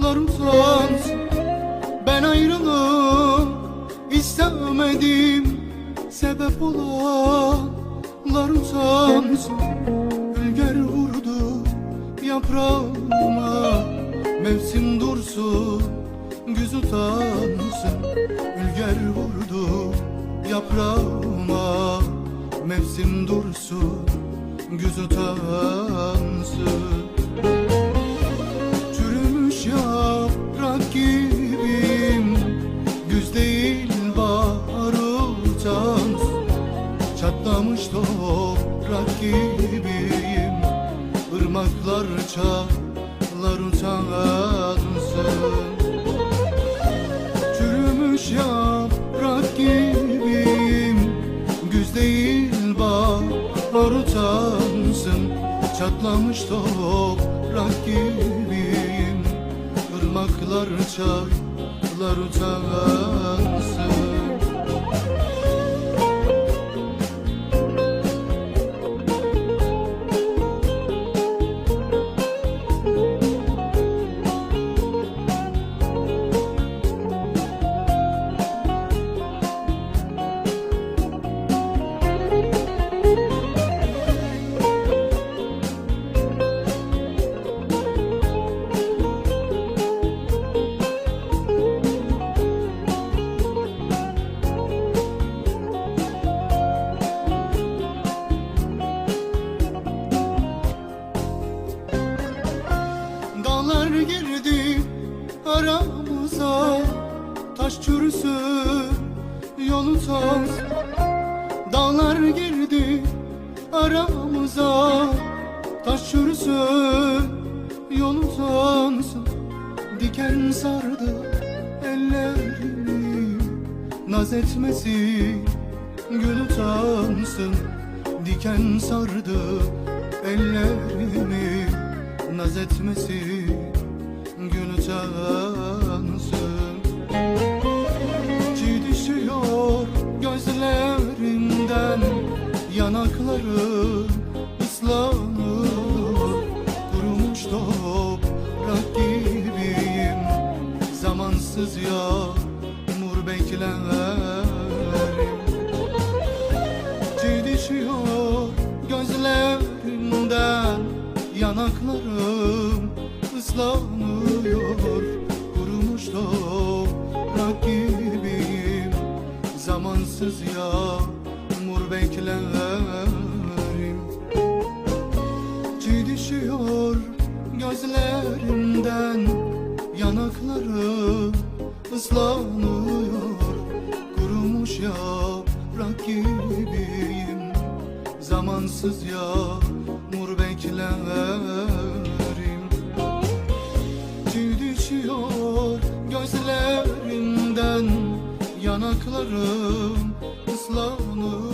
dağlar utansın Ben ayrılık istemedim. Sebep olanlar utansın Ülger vurdu yaprağıma. Mevsim dursun güz utansın. Ülger vurdu yaprağıma. Mevsim dursun güz utansın Çürümüş yaprak gibiyim. Güz değil bahar utansın Çatlamış toprak gibiyim. Irmaklar çağlar utansın Çürümüş yaprak Çatlamış toprak gibiyim. Irmaklar çağlar utansın Taş çürüsün yolu taz Dağlar girdi aramıza. Taş çürüsün yolu tansın Diken sardı ellerimi. Naz etmesin gül utansın Diken sardı ellerimi. Naz etmesin gül utansın Yanaklarım ıslanır. Kurumuş toprak gibiyim. Zamansız yağmur beklerim Çiğ düşüyor gözlerimden Yanaklarım ıslanıyor. Kurumuş toprak gibiyim. Zamansız yağmur beklerim Çiğ düşüyor gözlerimden Yanaklarım ıslanıyor. Kurumuş yaprak gibiyim Zamansız yağmur beklerim. Çiğ düşüyor gözlerimden Yanaklarım ıslanıyor